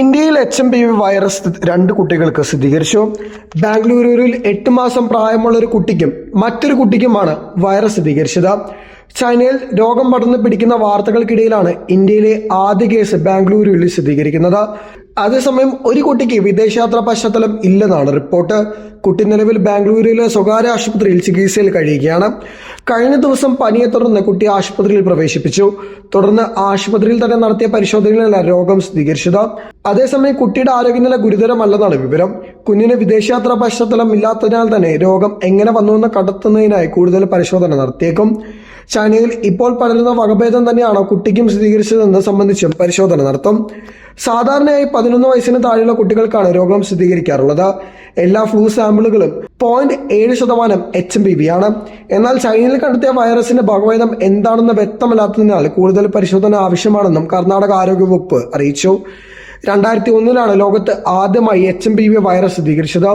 ഇന്ത്യയിൽ H M P V virus രണ്ട് കുട്ടികൾക്ക് സ്ഥിരീകരിച്ചു. ബാംഗ്ലൂരിൽ എട്ട് മാസം പ്രായമുള്ള ഒരു കുട്ടിക്കും മറ്റൊരു കുട്ടിക്കുമാണ് വൈറസ് സ്ഥിരീകരിച്ചത്. ചൈനയിൽ രോഗം പടർന്നു പിടിക്കുന്ന വാർത്തകൾക്കിടയിലാണ് ഇന്ത്യയിലെ ആദ്യ കേസ് ബാംഗ്ലൂരിൽ സ്ഥിരീകരിക്കുന്നത്. അതേസമയം ഒരു കുട്ടിക്ക് വിദേശയാത്രാ പശ്ചാത്തലം ഇല്ലെന്നാണ് റിപ്പോർട്ട്. കുട്ടി നിലവിൽ ബാംഗ്ലൂരിലെ സ്വകാര്യ ആശുപത്രിയിൽ ചികിത്സയിൽ കഴിയുകയാണ്. കഴിഞ്ഞ ദിവസം പനിയെ തുടർന്ന് കുട്ടി ആശുപത്രിയിൽ പ്രവേശിപ്പിച്ചു. തുടർന്ന് ആശുപത്രിയിൽ തന്നെ നടത്തിയ പരിശോധനയിലാണ് രോഗം സ്ഥിരീകരിച്ചത്. അതേസമയം കുട്ടിയുടെ ആരോഗ്യനില ഗുരുതരമല്ലെന്നാണ് വിവരം. കുഞ്ഞിന് വിദേശയാത്രാ പശ്ചാത്തലം ഇല്ലാത്തതിനാൽ തന്നെ രോഗം എങ്ങനെ വന്നുവെന്ന് കണ്ടെത്തുന്നതിനായി കൂടുതൽ പരിശോധന നടത്തിയേക്കും. ചൈനയിൽ ഇപ്പോൾ പടരുന്ന വകഭേദം തന്നെയാണോ കുട്ടിക്കും സ്ഥിരീകരിച്ചതെന്ന് സംബന്ധിച്ചും പരിശോധന നടത്തും. സാധാരണയായി പതിനൊന്ന് വയസ്സിന് താഴെയുള്ള കുട്ടികൾക്കാണ് രോഗം സ്ഥിരീകരിക്കാറുള്ളത്. എല്ലാ ഫ്ലൂ സാമ്പിളുകളും പോയിന്റ് ഏഴ് ശതമാനം എച്ച് എം പി വി ആണ്. എന്നാൽ ചൈനയിൽ കണ്ടെത്തിയ വൈറസിന്റെ വകഭേദം എന്താണെന്ന് വ്യക്തമല്ലാത്തതിനാൽ കൂടുതൽ പരിശോധന ആവശ്യമാണെന്നും കർണാടക ആരോഗ്യവകുപ്പ് അറിയിച്ചു. രണ്ടായിരത്തി ഒന്നിലാണ് ലോകത്ത് ആദ്യമായി H M P V virus സ്ഥിരീകരിച്ചത്.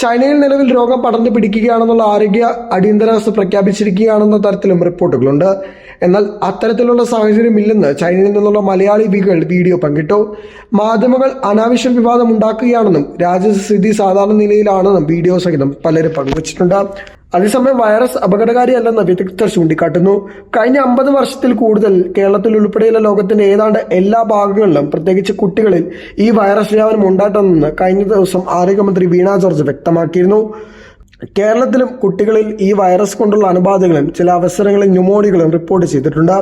ചൈനയിൽ നിലവിൽ രോഗം പടർന്നു പിടിക്കുകയാണെന്നുള്ള ആരോഗ്യ അടിയന്തരാവസ്ഥ പ്രഖ്യാപിച്ചിരിക്കുകയാണെന്ന തരത്തിലും റിപ്പോർട്ടുകളുണ്ട്. എന്നാൽ അത്തരത്തിലുള്ള സാഹചര്യമില്ലെന്ന് ചൈനയിൽ നിന്നുള്ള മലയാളി വികൾ വീഡിയോ പങ്കിട്ടു. മാധ്യമങ്ങൾ അനാവശ്യ വിവാദം ഉണ്ടാക്കുകയാണെന്നും രാജ്യസ്ഥിതി സാധാരണ നിലയിലാണെന്നും വീഡിയോ സഹിതം പലരും പങ്കുവച്ചിട്ടുണ്ട്. അതേസമയം വൈറസ് അപകടകാരിയല്ലെന്ന് വിദഗ്ധർ ചൂണ്ടിക്കാട്ടുന്നു. കഴിഞ്ഞ അമ്പത് വർഷത്തിൽ കൂടുതൽ കേരളത്തിൽ ഉൾപ്പെടെയുള്ള ലോകത്തിന്റെ ഏതാണ്ട് എല്ലാ ഭാഗങ്ങളിലും പ്രത്യേകിച്ച് കുട്ടികളിൽ ഈ വൈറസ് വ്യാപനം ഉണ്ടായിട്ടുണ്ടെന്ന് കഴിഞ്ഞ ദിവസം ആരോഗ്യമന്ത്രി വീണ ജോർജ് വ്യക്തമാക്കിയിരുന്നു. കേരളത്തിലും കുട്ടികളിൽ ഈ വൈറസ് കൊണ്ടുള്ള അണുബാധകളും ചില അവസരങ്ങളിൽ ന്യൂമോണിയകളും റിപ്പോർട്ട് ചെയ്തിട്ടുണ്ട്.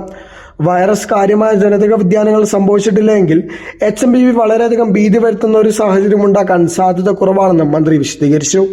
വൈറസ് കാര്യമായ ജനിതക വ്യതിയാനങ്ങൾ സംഭവിച്ചിട്ടില്ലെങ്കിൽ എച്ച് എം ബി വി വളരെയധികം ഭീതി വരുത്തുന്ന ഒരു സാഹചര്യം ഉണ്ടാക്കാൻ സാധ്യത കുറവാണെന്നും മന്ത്രി വിശദീകരിച്ചു.